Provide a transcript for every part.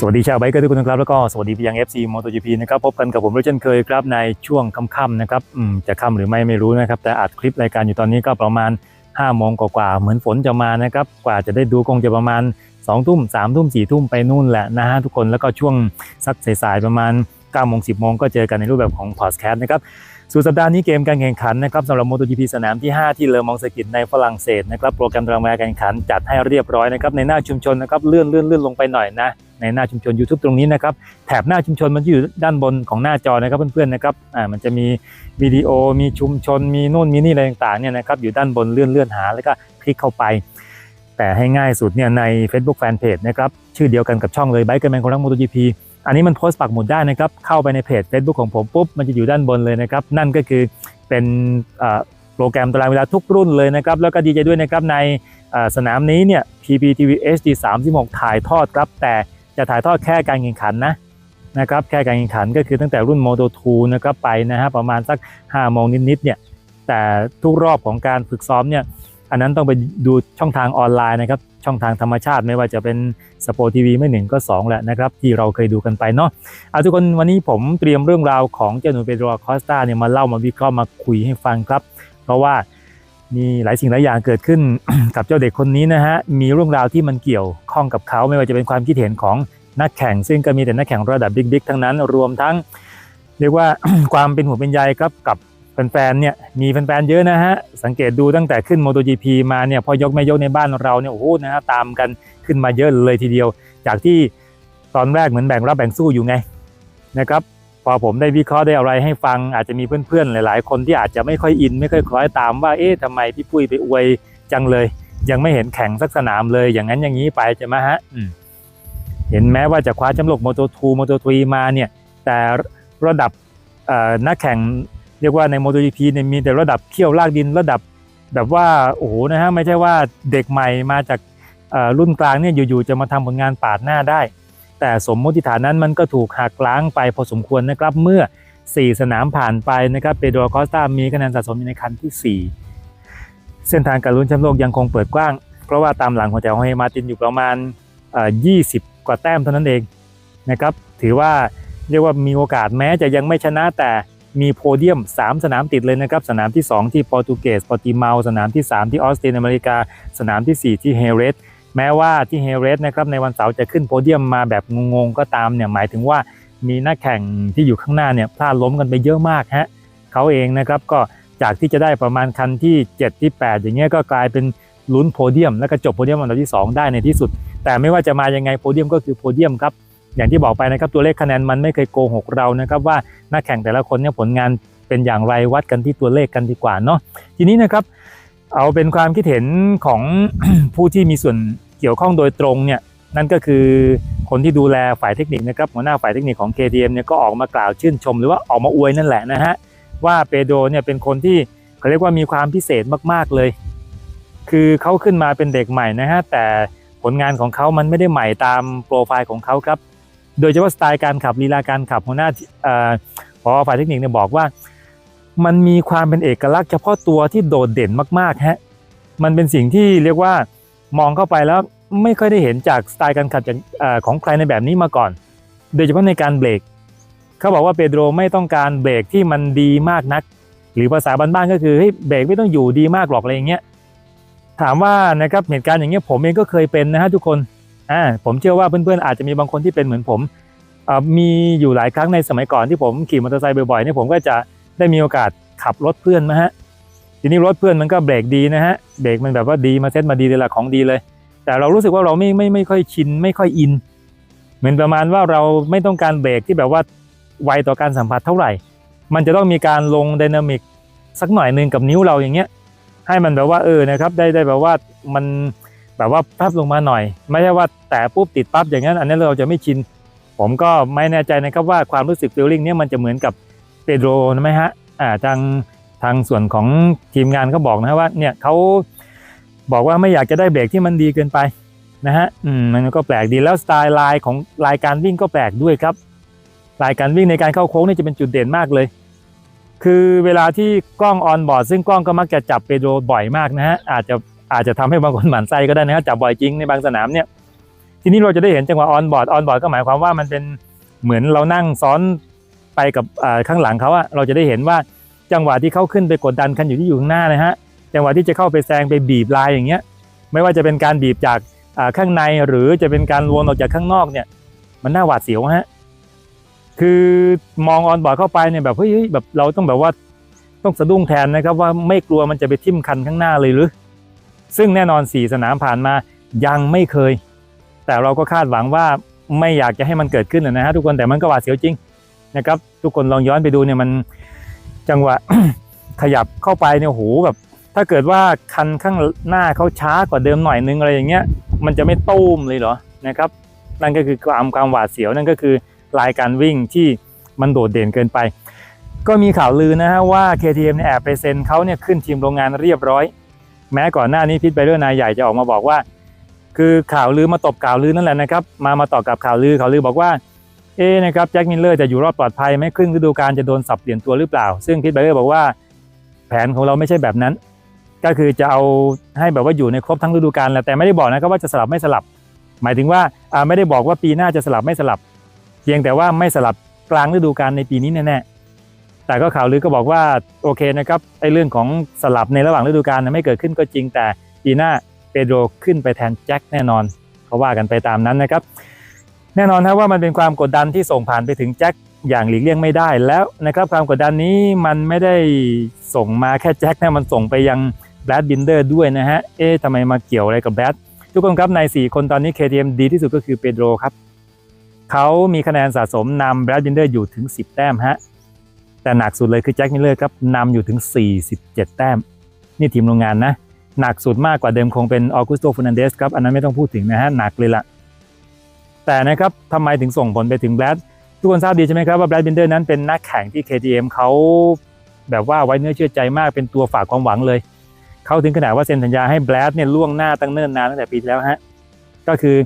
สวัสดีชาวไบค์เกอร์ทุกคนนะครับแล้วก็สวัสดีพี่ยัง FC MotoGP นะครับพบกันกับผมเช่นเคยครับในช่วงค่ำๆนะครับจะค่ำหรือไม่ไม่รู้นะครับ แต่อัดคลิปรายการอยู่ตอนนี้ก็ประมาณ5โมงกว่าๆเหมือนฝนจะมานะครับกว่าจะได้ดูคงจะประมาณ2ทุ่ม3ทุ่ม4ทุ่มไปนู่นแหละนะฮะทุกคนแล้วก็ช่วงสักสายๆประมาณ9โมง10โมงก็เจอกันในรูปแบบของพอดแคสต์นะครับ สุดสัปดาห์นี้เกมการแข่งขันนะครับสำหรับ MotoGP สนามที่ 5 ที่เลอมองสกิตในฝรั่งเศสนะครับโปรแกรมตารางการแข่งขันจัดให้เรียบร้อยนะครับในหน้าชุมชนนะครับเลื่อนเลื่อนเลื่อนลงไปหน่อยนะในหน้าชุมชน YouTube ตรงนี้นะครับแถบหน้าชุมชนมันจะอยู่ด้านบนของหน้าจอนะครับเพื่อนๆนะครับอ่ามันจะมีวิดีโอมีชุมชน มีโน่นมีนี่อะไรต่างๆเนี่ยนะครับอยู่ด้านบนเลื่อนเลื่อนหาแล้วก็คลิกเข้าไป แต่ให้ง่ายสุดเนี่ยใน Facebook Fanpage นะครับชื่อเดียวกันกับช่องเลยไบค์กันแมนของรัก MotoGP อันนี้มันโพสต์ปักหมุดได้นะครับ เข้าไปในเพจ Facebook ของผมปุ๊บ มันจะอยู่ด้านบนเลยนะครับ นั่นก็คือเป็นโปรแกรมตารางเวลาทุกรุ่นเลยนะครับ แล้วก็ดีใจด้วยนะครับในสนามนี้เนี่ย PPTV HD 36 ถ่ายทอดครับ แต่จะถ่ายทอดแค่การแข่งขันนะนะครับ แค่การแข่งขันก็คือตั้งแต่รุ่น Moto 2 นะครับไปนะฮะประมาณสัก5โมงนิดๆเนี่ย แต่ทุกรอบของการฝึกซ้อมเนี่ย อันนั้นต้องไปดูช่องทางออนไลน์นะครับ ช่องทางธรรมชาติไม่ว่าจะเป็นสปอร์ทีวีไม่หนึ่งก็2แหละนะครับ ที่เราเคยดูกันไปเนาะเอาทุกคนวันนี้ผมเตรียมเรื่องราวของเจ้าหนูเปโดรคอสตาเนี่ยมาเล่ามาวิเคราะห์มาคุยให้ฟังครับ เพราะว่ามีหลายสิ่งหลายอย่างเกิดขึ้นกับเจ้าเด็กคนนี้นะฮะมีเรื่องราวที่มันเกี่ยวข้องกับเขาไม่ว่าจะเป็นความคิดเห็นของนักแข่ง ซึ่งก็มีแต่นักแข่งระดับบิ๊กๆทั้งนั้น รวมทั้ง เรียกว่าความเป็นห่วงเป็นใยครับกับ แฟนๆเนี่ยมีแฟนๆเยอะนะฮะ สังเกตดูตั้งแต่ขึ้น MotoGP มาเนี่ยพอยกไม่ยกในบ้านเราเนี่ยโอ้โหนะฮะตามกันขึ้นมาเยอะเลยทีเดียว จากที่ตอนแรกเหมือนแบ่งรับแบ่งสู้อยู่ไงนะครับพอผมได้วิเคราะห์ได้อะไรให้ฟังอาจจะมีเพื่อนๆ หลาย ๆ คนที่อาจจะไม่ค่อยอิน ไม่ค่อยคล้อยตามว่าเอ๊ะทำไมพี่ปุ้ยไปอวยจังเลย ยังไม่เห็นแข่งสักสนามเลย อย่างนั้นอย่างนี้ไปจะมาฮะเห็นแม้ว่าจะคว้าแชมป์โลก Moto2 Moto3 มาเนี่ยแต่ระดับนักแข่ง เรียกว่าใน MotoGP เนี่ยมีแต่ระดับเขี้ยวลากดินระดับ แบบว่าโอ้โหนะฮะไม่ใช่ว่าเด็กใหม่มาจากรุ่นกลางเนี่ยอยู่ๆจะมาทำผลงานปาดหน้าได้ แต่สมมติฐานนั้นมันก็ถูกหักล้างไปพอสมควรนะครับเมื่อ 4 สนามผ่านไปนะครับเปโดรคอสตามีคะแนนสะสมในคันที่ 4 เส้นทางการลุ้นแชมป์โลกยังคงเปิดกว้าง เพราะว่าตามหลังของแถวของเฮมาตินอยู่ประมาณ 20 กว่าแต้มเท่านั้นเองนะครับถือว่าเรียกว่ามีโอกาสแม้จะยังไม่ชนะแต่ มีโพเดียม 3 สนามติดเลยนะครับ สนามที่ 2 ที่โปรตุเกสปอร์ติเมาสนามที่ 3 ที่ออสเตรเลียอเมริกา สนามทีสี่ 4 ที่เฮเรสแม้ว่าที่เฮเรสนะครับในวันเสาร์จะขึ้นโพเดียมมาแบบงงๆก็ตามเนี่ยหมายถึงว่ามีนักแข่งที่อยู่ข้างหน้าเนี่ยพลาดล้มกันไปเยอะมากฮะเขาเองนะครับก็จากที่จะได้ประมาณคันที่ 7 ที่ 8 อย่างเงี้ยก็กลายเป็นลุ้นโพเดียม แล้วก็จบโพเดียมอันดับที่ 2 ได้ในที่สุด แต่ไม่ว่าจะมายังไงโพเดียมก็คือโพเดียมครับ อย่างที่บอกไปนะครับตัวเลขคะแนนมันไม่เคยโกหกเรานะครับว่านักแข่งแต่ละคนเนี่ยผลงานเป็นอย่างไรวัดกันที่ตัวเลขกันดีกว่าเนาะทีนี้นะครับ เอาเป็นความคิดเห็นของผู้ที่มีส่วนเกี่ยวข้องโดยตรงเนี่ยนั่นก็คือคนที่ดูแลฝ่ายเทคนิคนะครับหัวหน้าฝ่ายเทคนิคของ KTM เนี่ยก็ออกมากล่าวชื่นชม หรือว่าออกมาอวยนั่นแหละนะฮะว่าเปโดเนี่ยเป็นคนที่เขาเรียกว่ามีความพิเศษมาก ๆเลย คือเขาขึ้นมาเป็นเด็กใหม่นะฮะแต่ผลงานของเขามันไม่ได้ใหม่ตามโปรไฟล์ของเขาครับ โดยเฉพาะสไตล์การขับลีลาการขับหัวหน้าพอฝ่ายเทคนิคเนี่ยบอกว่า มันมีความเป็นเอกลักษณ์เฉพาะตัวที่โดดเด่นมากๆฮะมันเป็นสิ่งที่เรียกว่ามองเข้าไปแล้วไม่ค่อยได้เห็นจากสไตล์การขับจากเออของใครในแบบนี้มาก่อน โดยเฉพาะในการเบรกเขาบอกว่าเปโดรไม่ต้องการเบรกที่มันดีมากนัก หรือภาษาบ้านๆก็คือเฮ้ยเบรกไม่ต้องอยู่ดีมากหรอกอะไรอย่างเงี้ยถามว่านะครับเหตุการณ์อย่างเงี้ยผมเองก็เคยเป็นนะฮะทุกคน อ่าผมเชื่อว่าเพื่อนๆอาจจะมีบางคนที่เป็นเหมือนผมมีอยู่หลายครั้งในสมัยก่อนที่ผมขี่มอเตอร์ไซค์บ่อยๆเนี่ยผมก็จะได้มีโอกาสขับรถเพื่อนนะฮะทีนี้รถเพื่อนมันก็เบรกดีนะฮะเบรกมันแบบว่าดีมาเซ็ตมาดีเลยละของดีเลย แต่เรารู้สึกว่าเราไม่ไม่ไม่ค่อยชินไม่ค่อยอิน เหมือนประมาณว่าเราไม่ต้องการเบรกที่แบบว่าไวต่อการสัมผัสเท่าไหร่ มันจะต้องมีการลงไดนามิกสักหน่อยหนึ่งกับนิ้วเราอย่างเงี้ยให้มันแบบว่าเออนะครับได้ได้แบบว่ามัน แบบว่าพับลงมาหน่อย ไม่ใช่ว่าแต่ปุ๊บติดปั๊บอย่างนั้นอันนี้เราจะไม่ชิน ผมก็ไม่แน่ใจนะครับว่าความรู้สึกฟีลลิ่งเนี้ยมันจะเหมือนกับเปโดรไหมฮะอ่าทางทางส่วนของทีมงานเขาบอกนะฮะว่าเนี่ยเขาบอกว่าไม่อยากจะได้เบรกที่มันดีเกินไปนะฮะอืมมันก็แปลกดีแล้วสไตล์ลายของลายการวิ่งก็แปลกด้วยครับลายการวิ่งในการเข้าโค้งนี่จะเป็นจุดเด่นมากเลย คือเวลาที่กล้องออนบอร์ดซึ่งกล้องก็มักจะจับเปโดรบ่อยมากนะฮะอาจจะ อาจจะทำให้บางคนหมั่นไส้ก็ได้นะฮะจับบ่อยจริงในบางสนามเนี่ยทีนี้เราจะได้เห็นจังหวะออนบอร์ดออนบอร์ดก็หมายความว่ามันเป็นเหมือนเรานั่งซ้อนไปกับข้างหลังเขาอะเราจะได้เห็นว่าจังหวะที่เขาขึ้นไปกดดันคันอยู่ที่อยู่ข้างหน้านะฮะจังหวะที่จะเข้าไปแซงไปบีบลายอย่างเงี้ย ไม่ว่าจะเป็นการบีบจากข้างในหรือจะเป็นการวนออกจากข้างนอกเนี่ย มันน่าหวาดเสียวฮะคือมองออนบอร์ดเข้าไปเนี่ยแบบเฮ้ยแบบเราต้องแบบว่าต้องสะดุ้งแทนนะครับว่าไม่กลัวมันจะไปทิ่มคันข้างหน้าเลยหรือ ซึ่งแน่นอนสี่สนามผ่านมายังไม่เคย แต่เราก็คาดหวังว่าไม่อยากจะให้มันเกิดขึ้นนะฮะทุกคนแต่มันก็หวาดเสียวจริงนะครับทุกคนลองย้อนไปดูเนี่ยมันจังหวะขยับเข้าไปเนี่ยโหแบบถ้าเกิดว่าคันข้างหน้าเขาช้ากว่าเดิมหน่อยนึงอะไรอย่างเงี้ยมันจะไม่ตุ้มเลยเหรอนะครับนั่นก็คือความความหวาดเสียวนั่นก็คือลายการวิ่งที่มันโดดเด่นเกินไป ก็มีข่าวลือนะฮะว่า KTM เนี่ยแอบไปเซ็นเขาเนี่ยขึ้นทีมโรงงานเรียบร้อย แม้ก่อนหน้านี้พิทไบเดอร์นายใหญ่จะออกมาบอกว่า คือข่าวลือมาตบข่าวลือนั่นแหละนะครับ มามาต่อกับข่าวลือข่าวลือบอกว่าเอ๊ะนะครับแจ็คมิลเลอร์จะอยู่รอดปลอดภัยไหมครึ่งฤดูกาลจะโดนสับเปลี่ยนตัวหรือเปล่า ซึ่งพิทไบเดอร์บอกว่าแผนของเราไม่ใช่แบบนั้น ก็คือจะเอาให้แบบว่าอยู่ในครบทั้งฤดูกาลแหละแต่ไม่ได้บอกนะครับว่าจะสลับไม่สลับ หมายถึงว่าอ่าไม่ได้บอกว่าปีหน้าจะสลับไม่สลับ เพียงแต่ว่าไม่สลับกลางฤดูกาลในปีนี้แน่ๆ แต่ก็ข่าวลือก็บอกว่าโอเคนะครับไอ้เรื่องของสลับในระหว่างฤดูกาลไม่เกิดขึ้นก็จริงแต่ปีหน้าเปโดรขึ้นไปแทนแจ็คแน่นอนเขาว่ากันไปตามนั้นนะครับ แน่นอนครับว่ามันเป็นความกดดันที่ส่งผ่านไปถึงแจ็คอย่างหลีกเลี่ยงไม่ได้แล้วนะครับความกดดันนี้มันไม่ได้ส่งมาแค่แจ็คนะมันส่งไปยังแบดบินเดอร์ด้วยนะฮะเอ๊ะทำไมมาเกี่ยวอะไรกับแบดทุกคนครับใน 4 คนตอนนี้ KTM ดีที่สุดก็คือเปโดรครับเขามีคะแนนสะสมนำแบรดบินเดอร์อยู่ถึง 10 แต้มฮะ แต่หนักสุดเลยคือแจ็คมิลเลอร์ครับนำอยู่ถึง 47 แต้ม นี่ทีมโรงงานนะ หนักสุดมากกว่าเดิมคงเป็นออกุสโตฟ r นันเดสครับ อันนั้นไม่ต้องพูดถึงนะฮะ หนักเลยละแต่นะครับทำไมถึงส่งผลไปถึงแบรดทุกคนทราบดีใช่ไหมครับว่าแบรดบินเดอร์นั้นเป็นนักแข่งที่ KTM เขาแบบว่าไว้เนื้อเชื่อใจมากเป็นตัวฝากความหวังเลย เขาถึงขนาดว่าเซ็นสัญญาให้แบรดเนี่ยล่วงหน้าตั้งเนิ่นนานตั้งแต่ปีแล้วฮะ ก็คือ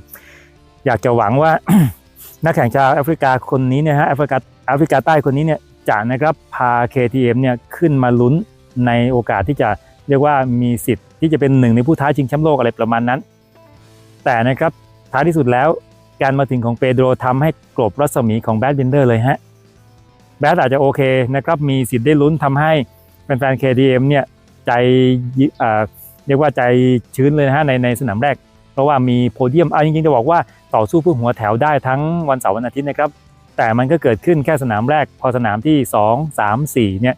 อยากจะหวังว่านักแข่งชาวแอฟริกาคนนี้เนี่ยฮะแอฟริกาแอฟริกาใต้คนนี้เนี่ย จะนะครับพา KTM เนี่ยขึ้นมาลุ้นในโอกาสที่จะเรียกว่ามีสิทธิ์ที่จะเป็นหนึ่งในผู้ท้าชิงแชมป์โลกอะไรประมาณนั้น แต่นะครับท้ายที่สุดแล้วการมาถึงของเปโดรทำให้กลบรัศมีของแบดบินเดอร์เลยฮะแบดอาจจะโอเคนะครับมีสิทธิ์ได้ลุ้นทำให้แฟนๆ KTM เนี่ยใจเอ่อเรียกว่าใจชื้นเลยนะฮะในในสนามแรก เพราะว่ามีโพเดียมเอาจริงๆจะบอกว่าต่อสู้เพื่อหัวแถวได้ทั้งวันเสาร์วันอาทิตย์นะครับ แต่มันก็เกิดขึ้นแค่สนามแรก พอสนามที่ 2 3 4เนี่ย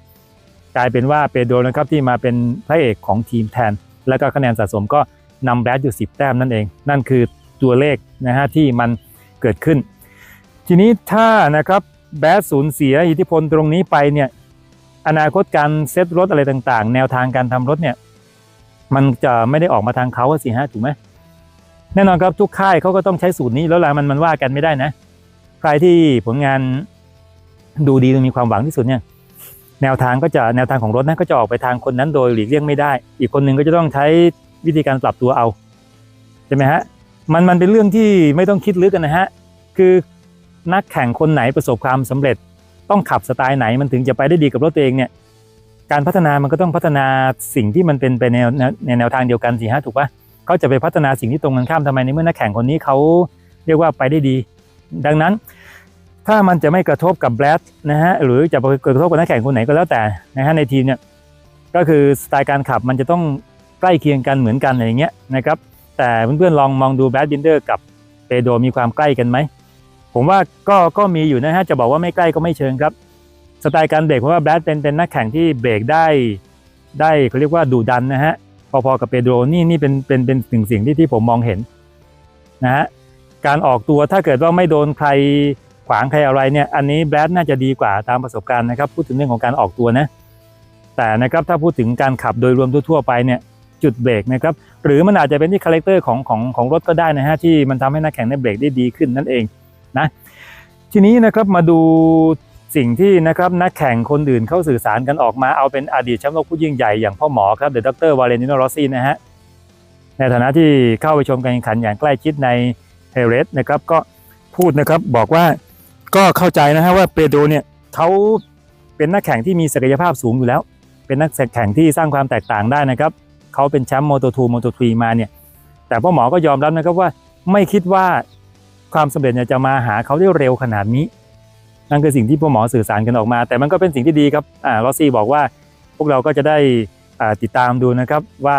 กลายเป็นว่าเปโดรนะครับที่มาเป็นพระเอกของทีมแทน แล้วก็คะแนนสะสมก็นำแบดอยู่ 10 แต้มนั่นเอง นั่นคือตัวเลขนะฮะที่มันเกิดขึ้น ทีนี้ถ้านะครับแบดสูญเสียอิทธิพลตรงนี้ไปเนี่ยอนาคตการเซตรถอะไรต่างๆ แนวทางการทำรถเนี่ยมันจะไม่ได้ออกมาทางเขาสิฮะถูกไหมแน่นอนครับทุกค่ายเขาก็ต้องใช้สูตรนี้แล้วล่ะมันมันว่ากันไม่ได้นะ ใครที่ผลงานดูดีมีความหวังที่สุดเนี่ยแนวทางก็จะแนวทางของรถนะก็จะออกไปทางคนนั้นโดยหลีกเลี่ยงไม่ได้ อีกคนหนึ่งก็จะต้องใช้วิธีการปรับตัวเอาใช่ไหมฮะมันมันเป็นเรื่องที่ไม่ต้องคิดลึกกันนะฮะคือนักแข่งคนไหนประสบความสำเร็จ ต้องขับสไตล์ไหนมันถึงจะไปได้ดีกับรถตัวเองเนี่ยการพัฒนามันก็ต้องพัฒนาสิ่งที่มันเป็นไปในแนวในแนวทางเดียวกันสิฮะถูกปะเขาจะไปพัฒนาสิ่งที่ตรงกันข้ามทำไมในเมื่อนักแข่งคนนี้เขาเรียกว่าไปได้ดี ดังนั้น ถ้ามันจะไม่กระทบกับแบรดนะฮะหรือจะไปกระทบกับนักแข่งคนไหนก็แล้วแต่นะฮะในทีมเนี่ยก็คือสไตล์การขับมันจะต้องใกล้เคียงกันเหมือนกันอะไรอย่างเงี้ยนะครับแต่เพื่อนๆลองมองดูแบดบินเดอร์กับเปโดรมีความใกล้กันไหมผมว่าก็ก็มีอยู่นะฮะจะบอกว่าไม่ใกล้ก็ไม่เชิงครับสไตล์การเบรกเพราะว่าแบดเป็นเป็นนักแข่งที่เบรกได้ได้เขาเรียกว่าดุดันนะฮะพอๆกับเปโดรนี่นี่เป็นเป็นเป็นสิ่งสิ่งที่ที่ผมมองเห็นนะฮะการออกตัวถ้าเกิดว่าไม่โดนใคร ขวางใครอะไรเนี่ยอันนี้แบรดน่าจะดีกว่าตามประสบการณ์นะครับ พูดถึงเรื่องของการออกตัวนะ แต่นะครับถ้าพูดถึงการขับโดยรวมทั่วๆไปเนี่ยจุดเบรกนะครับหรือมันอาจจะเป็นที่คาแรคเตอร์ของของของรถก็ได้นะฮะที่มันทำให้นักแข่งได้เบรกได้ดีขึ้นนั่นเองนะทีนี้นะครับมาดูสิ่งที่นะครับนักแข่งคนอื่นเข้าสื่อสารกันออกมาเอาเป็นอดีตแชมป์โลกผู้ยิ่งใหญ่อย่างพ่อหมอครับเดอะด็อกเตอร์วาเลนติโนรอซี่นะฮะในฐานะที่เข้าไปชมการแข่งขันอย่างใกล้ชิดในเฮเรสนะครับก็พูดนะครับบอกว่า ก็เข้าใจนะฮะว่าเปโดรเนี่ยเขาเป็นนักแข่งที่มีศักยภาพสูงอยู่แล้ว เป็นนักแข่งที่สร้างความแตกต่างได้นะครับเขาเป็นแชมป์โมโตทูโมโตทรีมาเนี่ยแต่พ่อหมอก็ยอมรับนะครับว่าไม่คิดว่าความสำเร็จเนี่ยจะมาหาเขาได้เร็วขนาดนี้ นั่นคือสิ่งที่พ่อหมอสื่อสารกันออกมา แต่มันก็เป็นสิ่งที่ดีครับอ่าลอซี่บอกว่าพวกเราก็จะได้อ่าติดตามดูนะครับว่า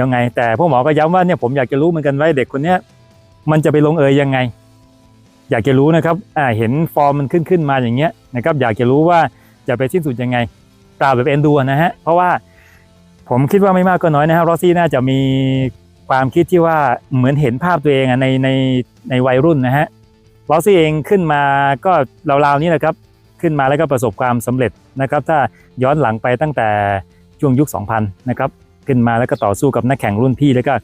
ยังไงแต่พ่อหมอก็ย้ำว่าเนี่ยผมอยากจะรู้เหมือนกันว่าเด็กคนเนี้ยมันจะไปลงเอยยังไง อยากจะรู้นะครับอ่าเห็นฟอร์มมันขึ้นขึ้นมาอย่างเงี้ยนะครับอยากจะรู้ว่าจะไปสิ้นสุดยังไงกล่าแบบเอ็นดูนะฮะเพราะว่าผมคิดว่าไม่มากก็น้อยนะฮะรอสซี่น่าจะมีความคิดที่ว่าเหมือนเห็นภาพตัวเองในในในวัยรุ่นนะฮะรอสซี่เองขึ้นมาก็ราวๆนี้แหละครับ ขึ้นมาแล้วก็ประสบความสำเร็จนะครับ ถ้าย้อนหลังไปตั้งแต่ช่วงยุค 2000 นะครับ ขึ้นมาแล้วก็ต่อสู้กับนักแข่งรุ่นพี่แล้วก็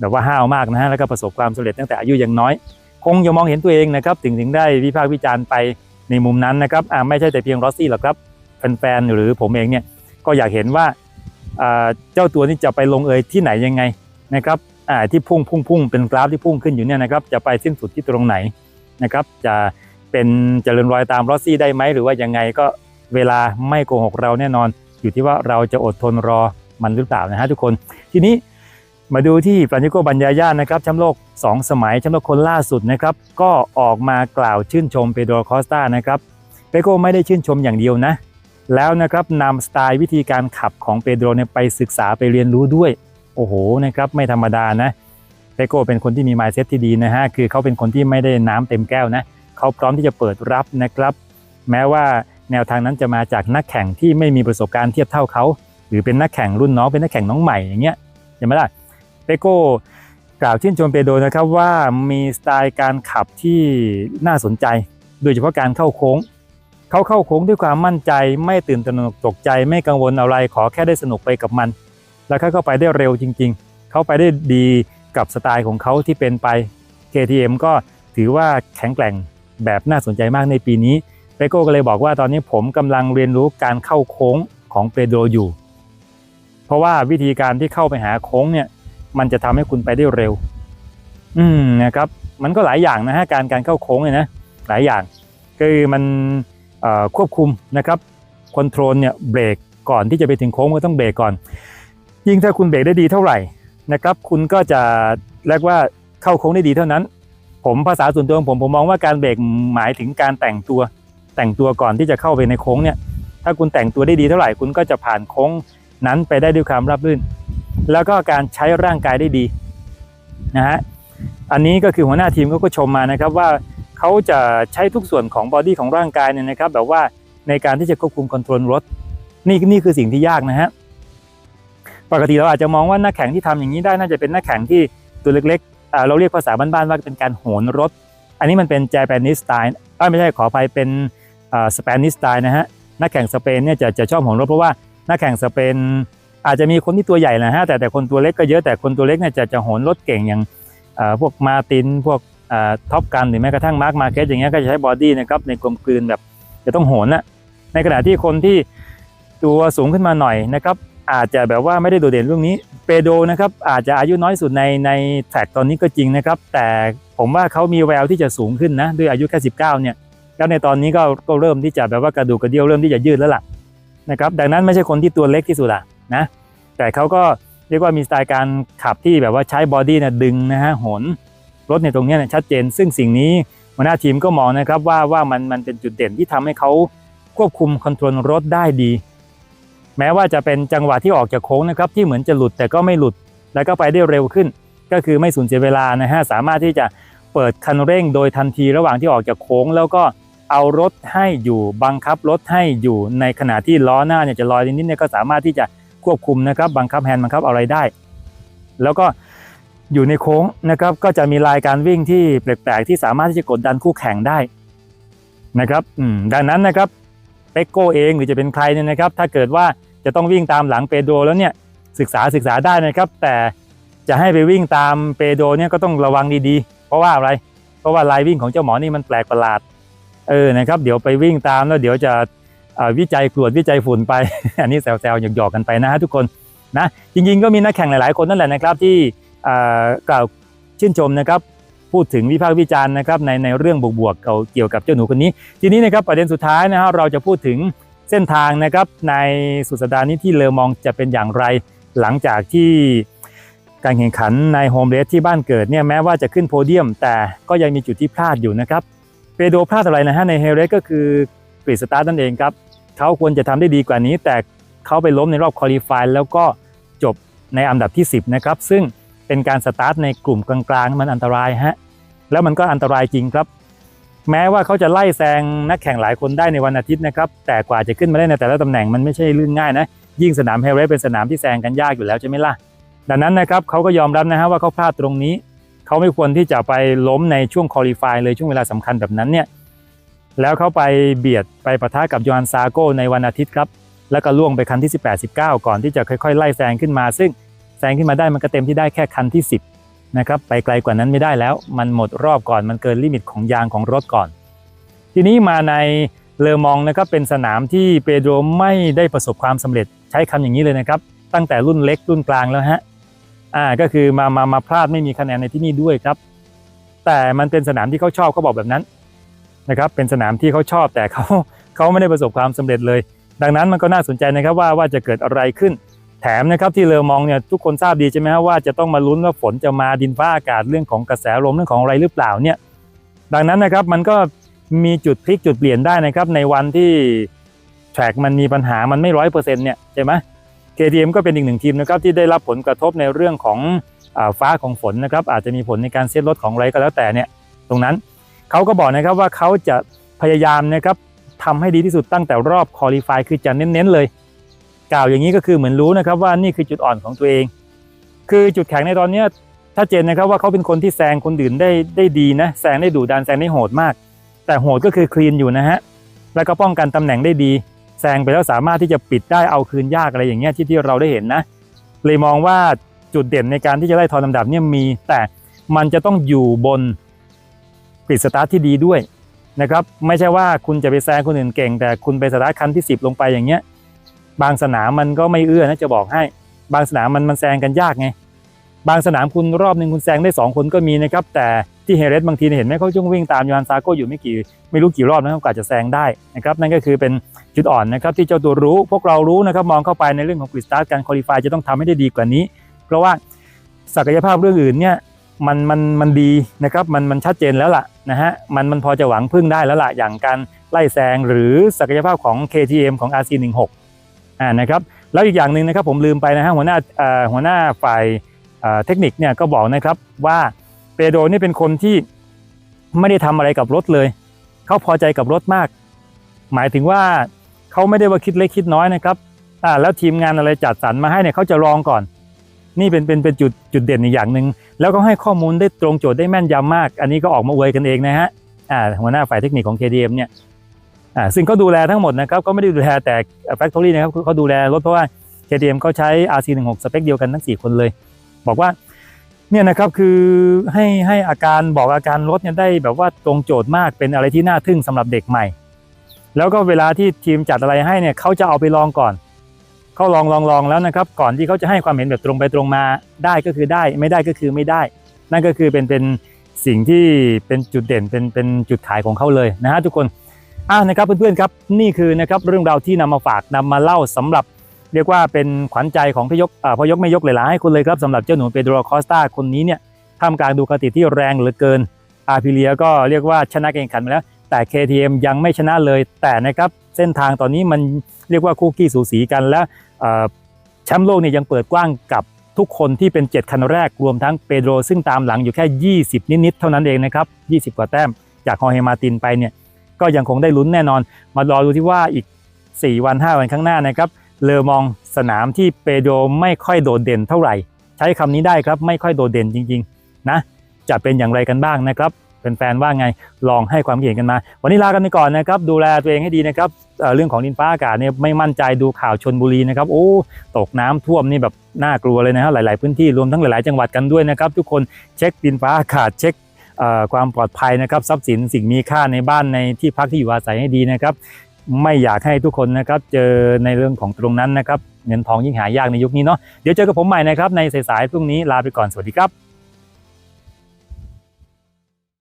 แบบว่าห้าวมากนะฮะแล้วก็ประสบความสำเร็จตั้งแต่อายุยังน้อย คงจะมองเห็นตัวเองนะครับถึงถึงได้วิพากษ์วิจารณ์ไปในมุมนั้นนะครับอ่าไม่ใช่แต่เพียงรอสซี่หรอกครับแฟนๆหรือผมเองเนี่ยก็อยากเห็นว่าเจ้าตัวนี้จะไปลงเอยที่ไหนยังไงนะครับที่พุ่งพุ่งพุ่งเป็นกราฟที่พุ่งขึ้นอยู่เนี่ยนะครับจะไปสิ้นสุดที่ตรงไหนนะครับจะเป็นเจริญรอยตามรอสซี่ได้ไหมหรือว่ายังไงก็เวลาไม่โกหกเราแน่นอน อยู่ที่ว่าเราจะอดทนรอมันหรือเปล่านะฮะทุกคน ทีนี้ มาดูที่ฟรานิโกบัญญาญานะครับแชมป์โลก 2 สมัยแชมป์โลกคนล่าสุดนะครับ ก็ออกมากล่าวชื่นชมเปโดรคอสตานะครับเปโกไม่ได้ชื่นชมอย่างเดียวนะ แล้วนะครับนำสไตล์วิธีการขับของเปโดรเนี่ยไปศึกษาไปเรียนรู้ด้วย โอ้โหนะครับไม่ธรรมดานะเปโกเป็นคนที่มีมายเซ็ตที่ดีนะฮะคือเขาเป็นคนที่ไม่ได้น้ำเต็มแก้วนะเขาพร้อมที่จะเปิดรับนะครับ แม้ว่าแนวทางนั้นจะมาจากนักแข่งที่ไม่มีประสบการณ์เทียบเท่าเขาหรือเป็นนักแข่งรุ่นน้องเป็นนักแข่งน้องใหม่อย่างเงี้ยใช่ไหมล่ะ เปโก้กล่าวชื่นชมเปโดนะครับว่ามีสไตล์การขับที่น่าสนใจ โดยเฉพาะการเข้าโค้ง เขาเข้าโค้งด้วยความมั่นใจไม่ตื่นตระหนกตกใจไม่กังวลอะไรขอแค่ได้สนุกไปกับมัน แล้วเขาก็ไปได้เร็วจริง ๆ เขาไปได้ดีกับสไตล์ของเขาที่เป็นไป KTM ก็ถือว่าแข็งแกร่งแบบน่าสนใจมากในปีนี้เปโก้ก็เลยบอกว่าตอนนี้ผมกำลังเรียนรู้การเข้าโค้งของเปโดอยู่ เพราะว่าวิธีการที่เข้าไปหาโค้งเนี่ย มันจะทำให้คุณไปได้เร็ว อืมนะครับ มันก็หลายอย่างนะฮะการการเข้าโค้งเนี่ยนะหลายอย่างคือมันควบคุมนะครับคอนโทรลเนี่ยเบรกก่อนที่จะไปถึงโค้งก็ต้องเบรกก่อน ยิ่งถ้าคุณเบรกได้ดีเท่าไหร่นะครับ คุณก็จะเรียกว่าเข้าโค้งได้ดีเท่านั้น ผมภาษาส่วนตัวของผมผมมองว่าการเบรกหมายถึงการแต่งตัวแต่งตัวก่อนที่จะเข้าไปในโค้งเนี่ยถ้าคุณแต่งตัวได้ดีเท่าไหร่คุณก็จะผ่านโค้งนั้นไปได้ด้วยความราบรื่น แล้วก็การใช้ร่างกายได้ดีนะฮะอันนี้ก็คือหัวหน้าทีมเขาก็ชมมานะครับว่าเขาจะใช้ทุกส่วนของบอดี้ของร่างกายเนี่ยนะครับแบบว่าในการที่จะควบคุมคอนโทรลรถนี่นี่คือสิ่งที่ยากนะฮะปกติเราอาจจะมองว่าหนักแข่งที่ทำอย่างนี้ได้น่าจะเป็นหนักแข่งที่ตัวเล็กๆเราเรียกภาษาบ้านๆว่าเป็นการโหนรถ อันนี้มันเป็น Japanese style อ่าไม่ใช่ขออภัยเป็นอ่า Spanish style นะฮะนักแข่งสเปนเนี่ยจะจะชอบโหนรถเพราะว่านักแข่งสเปน อาจจะมีคนที่ตัวใหญ่นะฮะแต่แต่คนตัวเล็กก็เยอะแต่คนตัวเล็กเนี่ยจะจะโหนรถเก่งอย่างพวกมาตินพวกท็อปกันหรือแม้กระทั่งมาร์คมาเก็ตอย่างเงี้ยก็จะใช้บอดี้นะครับในกลมกลืนแบบจะต้องโหนนะในขณะที่คนที่ตัวสูงขึ้นมาหน่อยนะครับอาจจะแบบว่าไม่ได้โดดเด่นเรื่องนี้เปโดนะครับอาจจะอายุน้อยสุดในในแท็กตอนนี้ก็จริงนะครับ แต่ผมว่าเขามีแววที่จะสูงขึ้นนะด้วยอายุแค่ 19 เนี่ยแล้วในตอนนี้ก็ก็เริ่มที่จะแบบว่ากระดูกกระเดี่ยวเริ่มที่จะยืดแล้วล่ะนะครับดังนั้นไม่ใช่คนที่ตัวเล็กที่สุดอะ นะแต่เขาก็เรียกว่ามีสไตล์การขับที่แบบว่าใช้บอดี้เนี่ยดึงนะฮะโหนรถในตรงนี้เนี่ยชัดเจน ซึ่งสิ่งนี้หัวหน้าทีมก็มองนะครับว่าว่ามันมันเป็นจุดเด่นที่ทำให้เขาควบคุมคอนโทรลรถได้ดี แม้ว่าจะเป็นจังหวะที่ออกจากโค้งนะครับที่เหมือนจะหลุดแต่ก็ไม่หลุด แล้วก็ไปได้เร็วขึ้น ก็คือไม่สูญเสียเวลานะฮะสามารถที่จะเปิดคันเร่งโดยทันทีระหว่างที่ออกจากโค้ง แล้วก็เอารถให้อยู่บังคับรถให้อยู่ในขณะที่ล้อหน้าเนี่ยจะลอยนิดๆเนี่ยก็สามารถที่จะ ควบคุมนะครับบังคับแฮนด์บังคับอะไรได้ แล้วก็อยู่ในโค้งนะครับก็จะมีลายการวิ่งที่แปลกๆที่สามารถที่จะกดดันคู่แข่งได้นะครับดังนั้นนะครับเปกโก้เองหรือจะเป็นใครเนี่ยนะครับ ถ้าเกิดว่าจะต้องวิ่งตามหลังเปโดรแล้วเนี่ยศึกษาศึกษาได้นะครับ แต่จะให้ไปวิ่งตามเปโดรเนี่ยก็ต้องระวังดีๆ เพราะว่าอะไรเพราะว่าลายวิ่งของเจ้าหมอนี่มันแปลกประหลาดเออนะครับ เดี๋ยวไปวิ่งตามแล้วเดี๋ยวจะ วิจัยกรวดวิจัยฝุ่นไป อันนี้แซวๆหยอกๆกันไปนะฮะทุกคนนะจริงๆก็มีนักแข่งหลายๆคนนั่นแหละนะครับที่กล่าวชื่นชมนะครับพูดถึงวิพากษ์วิจารณ์นะครับในในเรื่องบวกๆเกี่ยวกับเจ้าหนูคนนี้ ทีนี้นะครับประเด็นสุดท้ายนะฮะเราจะพูดถึงเส้นทางนะครับในสุดสัปดาห์นี้ที่เลอมองจะเป็นอย่างไรหลังจากที่การแข่งขันในโฮมเรสที่บ้านเกิดเนี่ยแม้ว่าจะขึ้นโพเดียม แต่ก็ยังมีจุดที่พลาดอยู่นะครับเปโดพลาดอะไรนะฮะในเฮเรสก็คือกริสตาร์ทนั่นเองครับ เขาควรจะทำได้ดีกว่านี้ แต่เขาไปล้มในรอบคอลี่ฟายแล้วก็จบในอันดับที่ 10 นะครับ ซึ่งเป็นการสตาร์ทในกลุ่มกลางๆ มันอันตรายฮะแล้วมันก็อันตรายจริงครับ แม้ว่าเขาจะไล่แซงนักแข่งหลายคนได้ในวันอาทิตย์นะครับ แต่กว่าจะขึ้นมาได้ในแต่ละตำแหน่งมันไม่ใช่เรื่องง่ายนะ ยิ่งสนามเฮเรสเป็นสนามที่แซงกันยากอยู่แล้วใช่ไหมล่ะดังนั้นนะครับเขาก็ยอมรับนะฮะว่าเขาพลาดตรงนี้ เขาไม่ควรที่จะไปล้มในช่วงคอลี่ฟายเลยช่วงเวลาสำคัญแบบนั้นเนี่ย แล้วเขาไปเบียดไปปะทะกับโยฮันซาโกในวันอาทิตย์ครับ แล้วก็ล่วงไปคันที่ 18 19 ก่อนที่จะค่อยๆ ไล่แซงขึ้นมา ซึ่งแซงขึ้นมาได้มันก็เต็มที่ได้แค่คันที่ 10นะครับไปไกลกว่านั้นไม่ได้แล้ว มันหมดรอบก่อนมันเกินลิมิตของยางของรถก่อน ทีนี้มาในเลอมองนะครับเป็นสนามที่เปโดรไม่ได้ประสบความสำเร็จใช้คำอย่างนี้เลยนะครับ ตั้งแต่รุ่นเล็กรุ่นกลางแล้วฮะอ่าก็คือมามามาพลาดไม่มีคะแนนในที่นี่ด้วยครับ แต่มันเป็นสนามที่เขาชอบเขาบอกแบบนั้น นะครับเป็นสนามที่เขาชอบแต่เขาเขาไม่ได้ประสบความสำเร็จเลย ดังนั้นมันก็น่าสนใจนะครับว่าว่าจะเกิดอะไรขึ้น แถมนะครับที่เลอมองเนี่ยทุกคนทราบดีใช่ไหมว่าจะต้องมาลุ้นว่าฝนจะมาดินฟ้าอากาศเรื่องของกระแสลมเรื่องของอะไรหรือเปล่าเนี่ยดังนั้นนะครับมันก็มีจุดพลิกจุดเปลี่ยนได้นะครับในวันที่แทร็กมันมีปัญหามันไม่ร้อยเปอร์เซ็นต์เนี่ยใช่ไหม KTM ก็เป็นอีกหนึ่งทีมนะครับที่ได้รับผลกระทบในเรื่องของอฟ้าของฝนนะครับอาจจะมีผลในการเซตรถของไรก็แล้วแต่เนี่ยตรงนั้น เขาก็บอกนะครับว่าเขาจะพยายามนะครับทำให้ดีที่สุดตั้งแต่รอบคอลี่ฟายคือจะเน้นๆเลย กล่าวอย่างนี้ก็คือเหมือนรู้นะครับว่านี่คือจุดอ่อนของตัวเอง คือจุดแข็งในตอนนี้ถ้าเจนนะครับว่าเขาเป็นคนที่แซงคนอื่นได้ได้ดีนะแซงได้ดุดันแซงได้โหดมาก แต่โหดก็คือคลีนอยู่นะฮะแล้วก็ป้องกันตำแหน่งได้ดีแซงไปแล้วสามารถที่จะปิดได้เอาคืนยากอะไรอย่างเงี้ยที่ที่เราได้เห็นนะ เลยมองว่าจุดเด่นในการที่จะได้ทอนลำดับเนี่ยมี แต่มันจะต้องอยู่บน ปิดสตาร์ทที่ดีด้วยนะครับไม่ใช่ว่าคุณจะไปแซงคนอื่นเก่ง แต่คุณไปสตาร์ทคันที่ 10 ลงไปอย่างเงี้ยบางสนามมันก็ไม่เอื้อนะจะบอกให้ บางสนามมันมันแซงกันยากไง บางสนามคุณรอบหนึ่งคุณแซงได้ 2 คนก็มีนะครับแต่ที่เฮเรสบางทีเห็นไหมเขาช่วงวิ่งตามยูฮันซาโกอยู่ไม่กี่ไม่รู้กี่รอบนะครับกว่าจะแซงได้นะครับนั่นก็คือเป็นจุดอ่อนนะครับที่เจ้าตัวรู้พวกเรารู้นะครับมองเข้าไปในเรื่องของกริสตาร์การคอลี่ฟายจะต้องทำให้ได้ดีกว่านี้ เพราะว่าศักยภาพเรื่องอื่นเนี่ย มันมันมันดีนะครับมันมันชัดเจนแล้วล่ะนะฮะมันมันพอจะหวังพึ่งได้แล้วล่ะอย่างการไล่แซงหรือศักยภาพของ KTM ของ RC16 อ่านะครับแล้วอีกอย่างหนึ่งนะครับผมลืมไปนะฮะหัวหน้าหัวหน้าฝ่ายเทคนิคเนี่ยก็บอกนะครับว่าเปโดนี่เป็นคนที่ไม่ได้ทำอะไรกับรถเลย เขาพอใจกับรถมาก หมายถึงว่าเขาไม่ได้ว่าคิดเล็กคิดน้อยนะครับอ่าแล้วทีมงานอะไรจัดสรรมาให้เนี่ยเขาจะลองก่อน นี่เป็นเป็นเป็นจุดจุดเด่นอีกอย่างหนึ่งแล้วก็ให้ข้อมูลได้ตรงโจทย์ได้แม่นยำมาก อันนี้ก็ออกมาอวยกันเองนะฮะอ่าหัวหน้าฝ่ายเทคนิคของ KTM เนี่ยอ่าซึ่งเขาดูแลทั้งหมดนะครับก็ไม่ได้ดูแลแต่ Factory นะครับเขาดูแลรถเพราะว่า KTM เขาใช้ RC16 สเปคเดียวกันทั้ง 4 คนเลย บอกว่าเนี่ยนะครับคือให้ให้อาการบอกอาการรถเนี่ยได้แบบว่าตรงโจทย์มากเป็นอะไรที่น่าทึ่งสำหรับเด็กใหม่ แล้วก็เวลาที่ทีมจัดอะไรให้เนี่ยเขาจะเอาไปลองก่อน เขาลองลองลองแล้วนะครับ ก่อนที่เขาจะให้ความเห็นแบบตรงไปตรงมาได้ก็คือได้ไม่ได้ก็คือไม่ได้ นั่นก็คือเป็นเป็นสิ่งที่เป็นจุดเด่นเป็นเป็นจุดขายของเขาเลยนะฮะทุกคนอ่านะครับเพื่อนๆครับนี่คือนะครับเรื่องราวที่นำมาฝากนำมาเล่าสำหรับ เรียกว่าเป็นขวัญใจของพยกอ่าพยกไม่ยกหลายๆให้คุณเลยครับสำหรับเจ้าหนูเปโดรคอสตาคนนี้เนี่ยท่ามกลางดูคติที่แรงเหลือเกินอาพิเลียก็เรียกว่าชนะการแข่งขันมาแล้ว แต่ KTM ยังไม่ชนะเลยแต่นะครับเส้นทางตอนนี้มันเรียกว่าคู่ขี้สูสีกันและเอ่อ แชมป์โลกเนี่ยยังเปิดกว้างกับทุกคนที่เป็น 7 คันแรกรวมทั้งเปโดรซึ่งตามหลังอยู่แค่ 20 นิด ๆ เท่านั้นเองนะครับ 20 กว่าแต้มจากฮอเฮมาตินไปเนี่ยก็ยังคงได้ลุ้นแน่นอน มารอดูที่ว่าอีก 4 วัน 5 วันข้างหน้านะครับเลอมองสนามที่เปโดรไม่ค่อยโดดเด่นเท่าไหร่ ใช้คำนี้ได้ครับไม่ค่อยโดดเด่นจริง ๆ นะ จะเป็นอย่างไรกันบ้างนะครับ เป็นแฟนว่าไงลองให้ความเห็นกันมา วันนี้ลากันไปก่อนนะครับ ดูแลตัวเองให้ดีนะครับเเรื่องของดินฟ้าอากาศเนี่ยไม่มั่นใจดูข่าวชนบุรีนะครับ โอ้ตกน้ำท่วมนี่แบบน่ากลัวเลยนะฮะหลาย ๆพื้นที่รวมทั้งหลาย ๆ จังหวัดกันด้วยนะครับ ทุกคนเช็คดินฟ้าอากาศเช็คความปลอดภัยนะครับทรัพย์สินสิ่งมีค่าในบ้านในที่พักที่อยู่อาศัยให้ดีนะครับ ไม่อยากให้ทุกคนนะครับเจอในเรื่องของตรงนั้นนะครับเงินทองยิ่งหายากในยุคนี้เนาะเดี๋ยวเจอกับผมใหม่นะครับในสายๆพรุ่งนี้ลาไปก่อนสวัสดีครับ